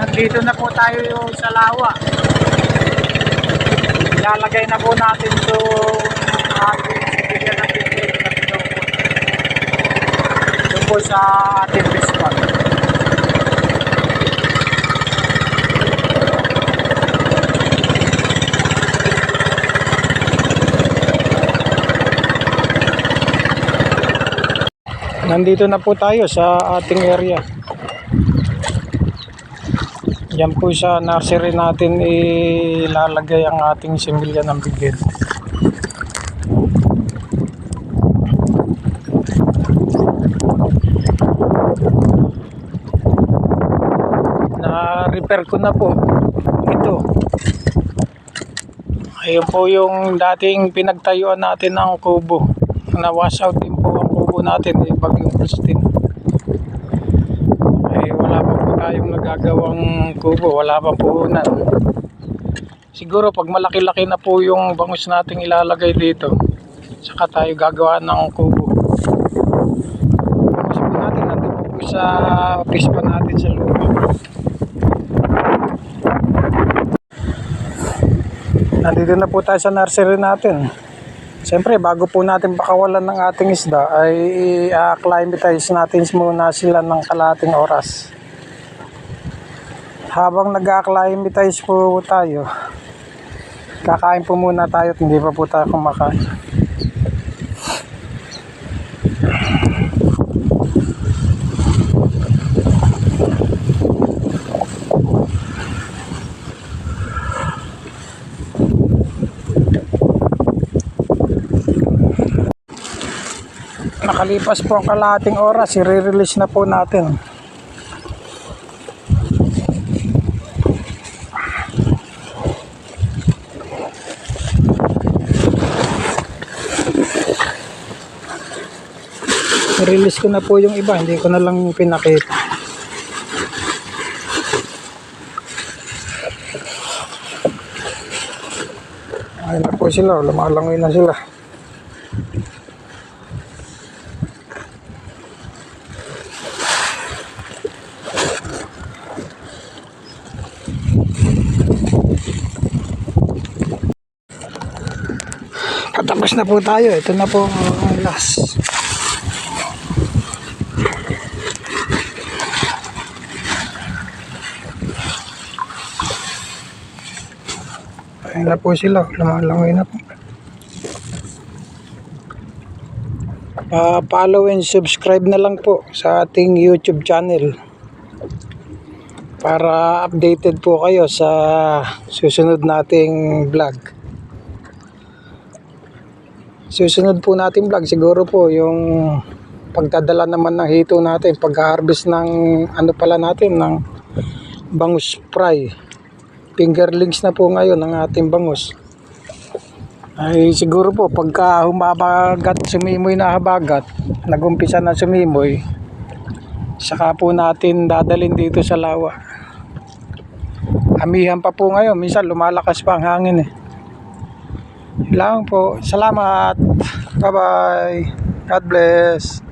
Nandito na po tayo sa lawa. Ilalagay na po natin to pinupot. Doon po sa ating pond. Nandito na po tayo sa ating area. Yan po sa nursery natin ilalagay ang ating similya ng bigil. Na-repair ko na po ito. Ayun po yung dating pinagtayuan natin ng kubo. Na-wash out din po ang kubo natin, yung bagyong Christine ay wala pa nagagawang kubo, wala pa puhunan. Siguro pag malaki-laki na po yung bangus nating ilalagay dito, saka tayo gagawa ng kubo. Bangus po natin nandun po, sa office pa natin sa lupa. Nandito na po tayo sa nursery natin. Siyempre, bago po natin pakawalan ng ating isda, ay i-acclimatize natin muna sila ng kalating oras. Habang nag-acclimatize po tayo, kakain po muna tayo at hindi pa po tayo kumakain. Nakalipas po ang kalahating oras, i-release na po natin. Release ko na po yung iba, hindi ko na lang pinakita. Ayun na po sila, lumalangoy na sila. Patapos na po tayo. Ito na po ang last. Ayun na po sila. Lumalangoy na po. Pa-follow and subscribe na lang po sa ating YouTube channel para updated po kayo sa susunod nating vlog. Susunod po natin vlog siguro po yung pagdadala naman ng hito natin, pag-harvest ng ano pala natin ng bangus fry. Fingerlings na po ngayon ng ating bangus. Ay siguro po pagka humabagat, sumimoy na habagat, nagumpisa na sumimoy, saka po natin dadalhin dito sa lawa. Amihan pa po ngayon, minsan lumalakas pa ang hangin eh. Lang po. Salamat. Bye-bye. God bless.